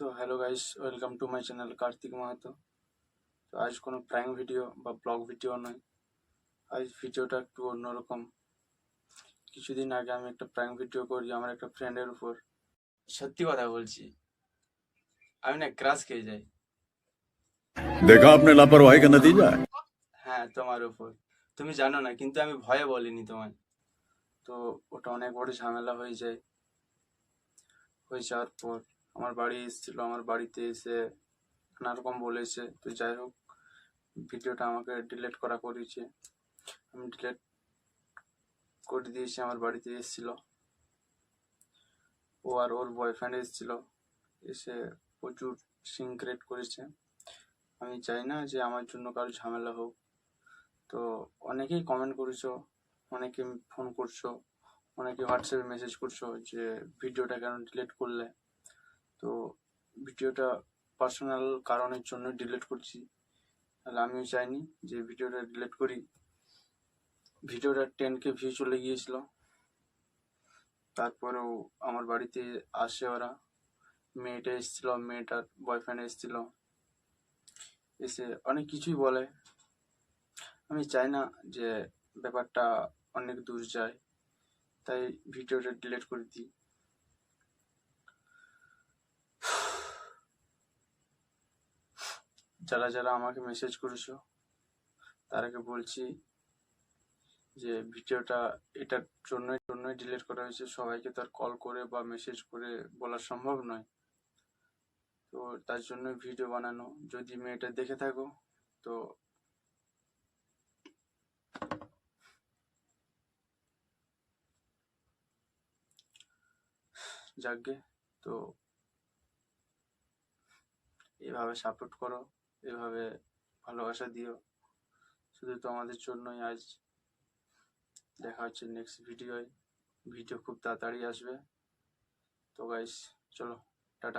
তো hello guys welcome to my channel Kartik Mahato তো আজ কোনো প্র্যাঙ্ক ভিডিও বা ব্লগ ভিডিও নয়। আজ ভিডিওটা একটু অন্যরকম। কিছুদিন আগে আমি একটা প্র্যাঙ্ক ভিডিও করি আমার একটা ফ্রেন্ডের উপর। সত্যি কথা বলছি। আমি না ক্রাশ খেয়ে যাই। দেখা আপনি লাপরওয়াহি কা নতিজা হ্যাঁ তোমার উপর। তুমি জানো না কিন্তু আমি ভয়ে বলিনি তোমায়। তো ওটা অনেক বড় ঝামেলা হয়ে যায়। হয়ে যাওয়ার পর। আমার বাড়ি এসেছিল, আমার বাড়িতে এসে নানা রকম বলেছে। তো যাই হোক, ভিডিওটা আমাকে ডিলিট করা করেছে। আমি ডিলেট করে দিয়েছি, আমার বাড়িতে এসেছিল। ও আর ওর বয়ফ্রেন্ড এসেছিল, এসে প্রচুর সিনক্রেট করেছে। আমি চাই না যে আমার জন্য কারও ঝামেলা হোক। তো অনেকেই কমেন্ট করেছ, অনেকে ফোন করছ, অনেকে হোয়াটসঅ্যাপে মেসেজ করছ যে ভিডিওটা কেন ডিলিট করলে? তো ভিডিওটা পার্সোনাল কারণের জন্য ডিলিট করছি। তাহলে আমিও চাইনি যে ভিডিওটা ডিলিট করি। ভিডিওটা টেন কে ভিউ চলে গিয়েছিল। তারপরেও আমার বাড়িতে আসে ওরা। মেয়েটা এসেছিল, মেয়েটার বয়ফ্রেন্ড এসেছিল। এসে অনেক কিছুই বলে। আমি চাই না যে ব্যাপারটা অনেক দূর যায়। তাই ভিডিওটা ডিলিট করে দিই। যারা যারা আমাকে মেসেজ করেছ, তারাকে বলছি যে ভিডিওটা এটার জন্যই জন্যই ডিলিট করা হয়েছে। সবাইকে তার কল করে বা মেসেজ করে বলা সম্ভব নয়। তো তার জন্য ভিডিও বানানো। যদি মেয়েটা দেখে থাকো, তো যাকগে তো এভাবে সাপোর্ট করো। এভাবে ভালোবাসা দিও। শুধু তোমাদের জন্যই আজ দেখা হচ্ছে নেক্সট ভিডিওয় ভিডিও খুব তাড়াতাড়ি আসবে। তো গাইস চলো, টাটা।